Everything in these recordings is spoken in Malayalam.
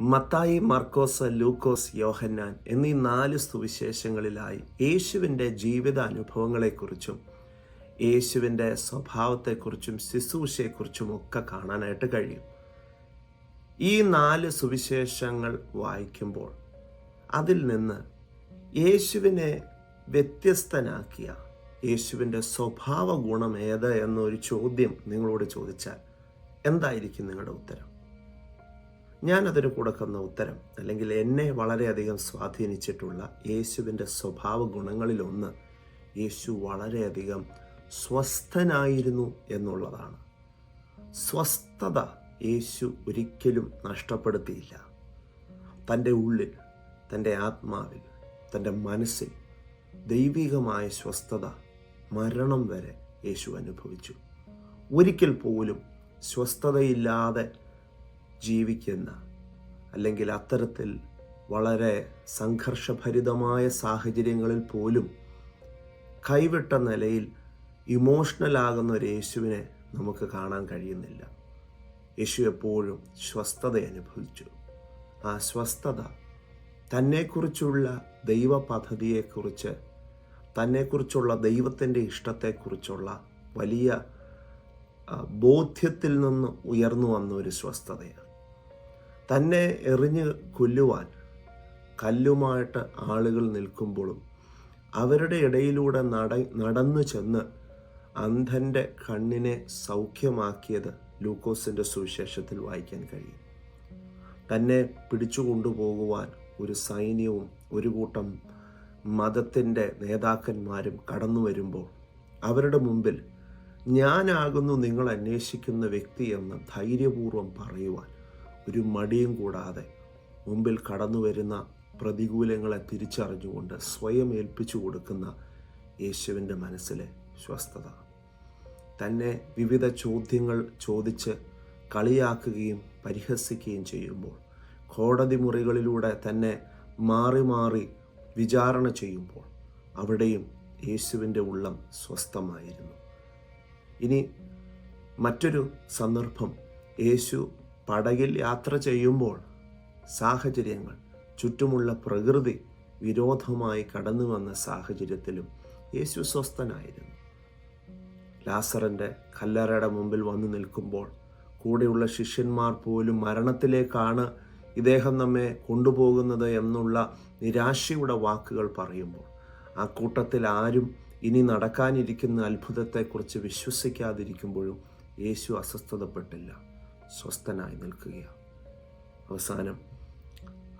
മത്തായി മർക്കോസ് ലൂക്കോസ് യോഹന്നാൻ എന്നീ നാല് സുവിശേഷങ്ങളിലായി യേശുവിന്റെ ജീവിത അനുഭവങ്ങളെക്കുറിച്ചും യേശുവിന്റെ സ്വഭാവത്തെക്കുറിച്ചും ശുശ്രൂഷയെക്കുറിച്ചും ഒക്കെ കാണാനായിട്ട് കഴിയും. ഈ നാല് സുവിശേഷങ്ങൾ വായിക്കുമ്പോൾ അതിൽ നിന്ന് യേശുവിനെ വ്യത്യസ്തനാക്കിയ യേശുവിന്റെ സ്വഭാവ ഗുണം ഏത് എന്നൊരു ചോദ്യം നിങ്ങളോട് ചോദിച്ചാൽ എന്തായിരിക്കും നിങ്ങളുടെ ഉത്തരം? ഞാനതിന് കൊടുക്കുന്ന ഉത്തരം അല്ലെങ്കിൽ എന്നെ വളരെയധികം സ്വാധീനിച്ചിട്ടുള്ള യേശുവിന്റെ സ്വഭാവ ഗുണങ്ങളിലൊന്ന് യേശു വളരെയധികം സ്വസ്ഥനായിരുന്നു എന്നുള്ളതാണ്. സ്വസ്ഥത യേശു ഒരിക്കലും നഷ്ടപ്പെടുത്തിയില്ല. തന്റെ ഉള്ളിൽ തന്റെ ആത്മാവിൽ തന്റെ മനസ്സിൽ ദൈവികമായ സ്വസ്ഥത മരണം വരെ യേശു അനുഭവിച്ചു. ഒരിക്കൽ പോലും സ്വസ്ഥതയില്ലാതെ ജീവിക്കുന്ന അല്ലെങ്കിൽ അത്തരത്തിൽ വളരെ സംഘർഷഭരിതമായ സാഹചര്യങ്ങളിൽ പോലും കൈവിട്ട നിലയിൽ ഇമോഷണൽ ആകുന്ന ഒരു യേശുവിനെ നമുക്ക് കാണാൻ കഴിയുന്നില്ല. യേശു എപ്പോഴും സ്വസ്ഥത അനുഭവിച്ചു. ആ സ്വസ്ഥത തന്നെക്കുറിച്ചുള്ള ദൈവ പദ്ധതിയെക്കുറിച്ച് തന്നെക്കുറിച്ചുള്ള ദൈവത്തിന്റെ ഇഷ്ടത്തെക്കുറിച്ചുള്ള വലിയ ബോധ്യത്തിൽ നിന്ന് ഉയർന്നു വന്ന ഒരു സ്വസ്ഥതയാണ്. തന്നെ എറിഞ്ഞ് കൊല്ലുവാൻ കല്ലുമായിട്ട് ആളുകൾ നിൽക്കുമ്പോഴും അവരുടെ ഇടയിലൂടെ നട നടന്നു ചെന്ന് അന്ധന്റെ കണ്ണിനെ സൗഖ്യമാക്കിയത് ലൂക്കോസിന്റെ സുവിശേഷത്തിൽ വായിക്കാൻ കഴിയും. തന്നെ പിടിച്ചു കൊണ്ടുപോകുവാൻ ഒരു സൈന്യവും ഒരു കൂട്ടം മതത്തിന്റെ നേതാക്കന്മാരും കടന്നു വരുമ്പോൾ അവരുടെ മുമ്പിൽ ഞാനാകുന്നു നിങ്ങൾ അന്വേഷിക്കുന്ന വ്യക്തിയെന്ന് ധൈര്യപൂർവം പറയുവാൻ ഒരു മടിയും കൂടാതെ മുമ്പിൽ കടന്നു വരുന്ന പ്രതികൂലങ്ങളെ തിരിച്ചറിഞ്ഞുകൊണ്ട് സ്വയം ഏൽപ്പിച്ചു കൊടുക്കുന്ന യേശുവിന്റെ മനസ്സിലെ സ്വസ്ഥത. തന്നെ വിവിധ ചോദ്യങ്ങൾ ചോദിച്ച് കളിയാക്കുകയും പരിഹസിക്കുകയും ചെയ്യുമ്പോൾ കോടതി മുറികളിലൂടെ തന്നെ മാറി മാറി വിചാരണ ചെയ്യുമ്പോൾ അവിടെയും യേശുവിന്റെ ഉള്ളം സ്വസ്ഥമായിരുന്നു. ഇനി മറ്റൊരു സന്ദർഭം യേശു പടകിൽ യാത്ര ചെയ്യുമ്പോൾ സാഹചര്യങ്ങൾ ചുറ്റുമുള്ള പ്രകൃതി വിരോധമായി കടന്നു വന്ന സാഹചര്യത്തിലും യേശു സ്വസ്ഥനായിരുന്നു. ലാസറിന്റെ കല്ലറയുടെ മുമ്പിൽ വന്നു നിൽക്കുമ്പോൾ കൂടെയുള്ള ശിഷ്യന്മാർ പോലും മരണത്തിലേക്കാണ് ഇദ്ദേഹം നമ്മെ കൊണ്ടുപോകുന്നത് എന്നുള്ള നിരാശയുടെ വാക്കുകൾ പറയുമ്പോൾ ആ കൂട്ടത്തിൽ ആരും ഇനി നടക്കാനിരിക്കുന്ന അത്ഭുതത്തെക്കുറിച്ച് വിശ്വസിക്കാതിരിക്കുമ്പോഴും യേശു അസ്വസ്ഥതപ്പെട്ടില്ല. സ്വസ്ഥനായി നിൽക്കുകയാണ്. അവസാനം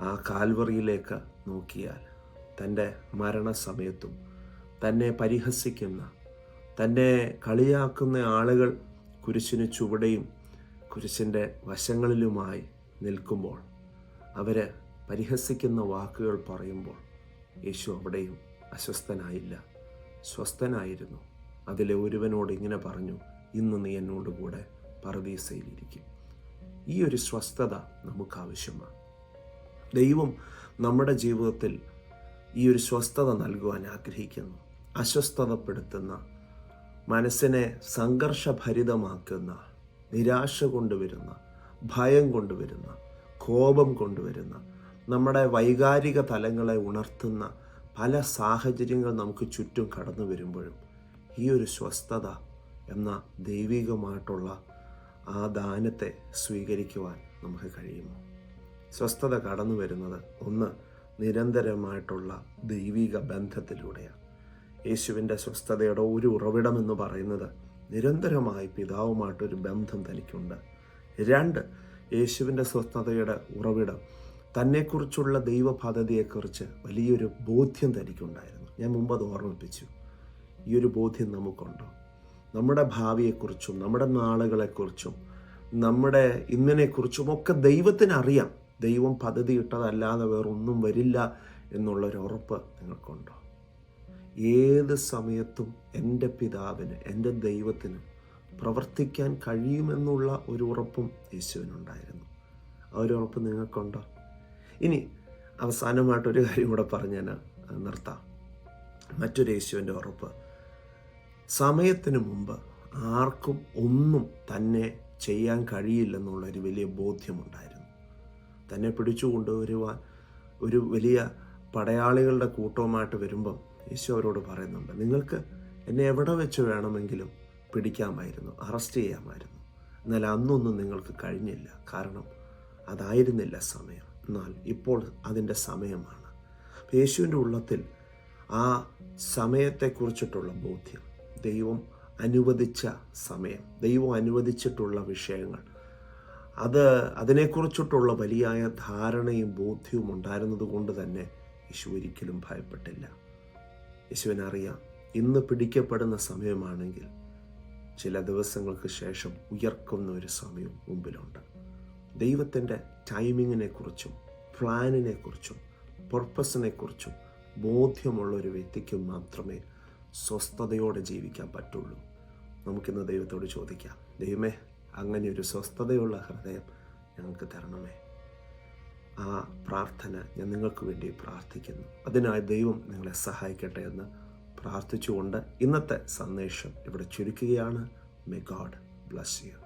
ആ കാൽവറിയിലേക്ക് നോക്കിയാൽ തന്റെ മരണസമയത്തും തന്നെ പരിഹസിക്കുന്ന തന്നെ കളിയാക്കുന്ന ആളുകൾ കുരിശിന് ചുവടെയും കുരിശിന്റെ വശങ്ങളിലുമായി നിൽക്കുമ്പോൾ അവർ പരിഹസിക്കുന്ന വാക്കുകൾ പറയുമ്പോൾ യേശു അവിടെയും അസ്വസ്ഥനായില്ല. സ്വസ്ഥനായിരുന്നു. അതിലെ ഒരുവനോട് ഇങ്ങനെ പറഞ്ഞു ഇന്ന് നീ എന്നോടുകൂടെ പറദീസയിലിരിക്കും ഈ ഒരു സ്വസ്ഥത നമുക്ക് ആവശ്യമാണ് ദൈവം നമ്മുടെ ജീവിതത്തിൽ ഈ ഒരു സ്വസ്ഥത നൽകുവാൻ ആഗ്രഹിക്കുന്നു. അസ്വസ്ഥതപ്പെടുത്തുന്ന മനസ്സിനെ സംഘർഷഭരിതമാക്കുന്ന നിരാശ കൊണ്ടുവരുന്ന ഭയം കൊണ്ടുവരുന്ന കോപം കൊണ്ടുവരുന്ന നമ്മുടെ വൈകാരിക തലങ്ങളെ ഉണർത്തുന്ന പല സാഹചര്യങ്ങൾ നമുക്ക് ചുറ്റും കടന്നു വരുമ്പോഴും ഈ ഒരു സ്വസ്ഥത എന്ന ദൈവികമായിട്ടുള്ള ആ ദാനത്തെ സ്വീകരിക്കുവാൻ നമുക്ക് കഴിയുമോ? സ്വസ്ഥത കടന്നു വരുന്നത് ഒന്ന് നിരന്തരമായിട്ടുള്ള ദൈവിക ബന്ധത്തിലൂടെയാണ്. യേശുവിന്റെ സ്വസ്ഥതയുടെ ഒരു ഉറവിടം എന്ന് പറയുന്നത് നിരന്തരമായി പിതാവുമായിട്ടൊരു ബന്ധം തനിക്കുണ്ട്. രണ്ട് യേശുവിന്റെ സ്വസ്ഥതയുടെ ഉറവിടം തന്നെക്കുറിച്ചുള്ള ദൈവ പദ്ധതിയെക്കുറിച്ച് വലിയൊരു ബോധ്യം തനിക്കുണ്ടായിരുന്നു. ഞാൻ മുമ്പ് അത് ഓർമ്മിപ്പിച്ചു. ഈ ഒരു ബോധ്യം നമുക്കുണ്ടോ? നമ്മുടെ ഭാവിയെക്കുറിച്ചും നമ്മുടെ നാളുകളെക്കുറിച്ചും നമ്മുടെ ഇന്നിനെക്കുറിച്ചും ഒക്കെ ദൈവത്തിന് അറിയാം ദൈവം പദ്ധതി ഇട്ടതല്ലാതെ വേറൊന്നും വരില്ല എന്നുള്ളൊരു ഉറപ്പ് നിങ്ങൾക്കുണ്ടോ? ഏത് സമയത്തും എന്റെ പിതാവിന് എന്റെ ദൈവത്തിന് പ്രവർത്തിക്കാൻ കഴിയുമെന്നുള്ള ഒരു ഉറപ്പും യേശുവിനുണ്ടായിരുന്നു. ആ ഒരു ഉറപ്പ് നിങ്ങൾക്കുണ്ടോ? ഇനി അവസാനമായിട്ടൊരു കാര്യം കൂടെ പറഞ്ഞ് ഞാൻ നിർത്താം. മറ്റൊരു യേശുവിന്റെ ഉറപ്പ്. സമയത്തിന് മുമ്പ് ആർക്കും ഒന്നും തന്നെ ചെയ്യാൻ കഴിയില്ലെന്നുള്ളൊരു വലിയ ബോധ്യമുണ്ടായിരുന്നു. തന്നെ പിടിച്ചു കൊണ്ടുവരുവാൻ ഒരു വലിയ പടയാളികളുടെ കൂട്ടവുമായിട്ട് വരുമ്പം യേശു അവരോട് പറയുന്നുണ്ട് നിങ്ങൾക്ക് എന്നെ എവിടെ വെച്ച് വേണമെങ്കിലും പിടിക്കാമായിരുന്നു അറസ്റ്റ് ചെയ്യാമായിരുന്നു. എന്നാൽ അന്നൊന്നും നിങ്ങൾക്ക് കഴിഞ്ഞില്ല. കാരണം അതായിരുന്നില്ല സമയം. എന്നാൽ ഇപ്പോൾ അതിന്റെ സമയമാണ്. യേശുവിന്റെ ഉള്ളത്തിൽ ആ സമയത്തെക്കുറിച്ചിട്ടുള്ള ബോധ്യം ദൈവം അനുവദിച്ച സമയം ദൈവം അനുവദിച്ചിട്ടുള്ള വിഷയങ്ങൾ. അത് അതിനെക്കുറിച്ചിട്ടുള്ള വലിയായ ധാരണയും ബോധ്യവും ഉണ്ടായിരുന്നത് കൊണ്ട് തന്നെ യേശു ഒരിക്കലും ഭയപ്പെട്ടില്ല. യേശുവിനറിയാം ഇന്ന് പിടിക്കപ്പെടുന്ന സമയമാണെങ്കിൽ ചില ദിവസങ്ങൾക്ക് ശേഷം ഉയർക്കുന്ന ഒരു സമയം മുമ്പിലുണ്ട്. ദൈവത്തിന്റെ ടൈമിങ്ങിനെ കുറിച്ചും പ്ലാനിനെ കുറിച്ചും പർപ്പസിനെ കുറിച്ചും ബോധ്യമുള്ള ഒരു വ്യക്തിക്ക് മാത്രമേ സ്വസ്ഥതയോടെ ജീവിക്കാൻ പറ്റുള്ളൂ. നമുക്കിന്ന് ദൈവത്തോട് ചോദിക്കാം ദൈവമേ അങ്ങനെ ഒരു സ്വസ്ഥതയുള്ള ഹൃദയം ഞങ്ങൾക്ക് തരണമേ. ആ പ്രാർത്ഥന ഞാൻ നിങ്ങൾക്ക് വേണ്ടി പ്രാർത്ഥിക്കുന്നു. അതിനായി ദൈവം നിങ്ങളെ സഹായിക്കട്ടെ എന്ന് പ്രാർത്ഥിച്ചുകൊണ്ട് ഇന്നത്തെ സന്ദേശം ഇവിടെ ചുരുക്കുകയാണ്. മെ ഗാഡ് ബ്ലസ് യു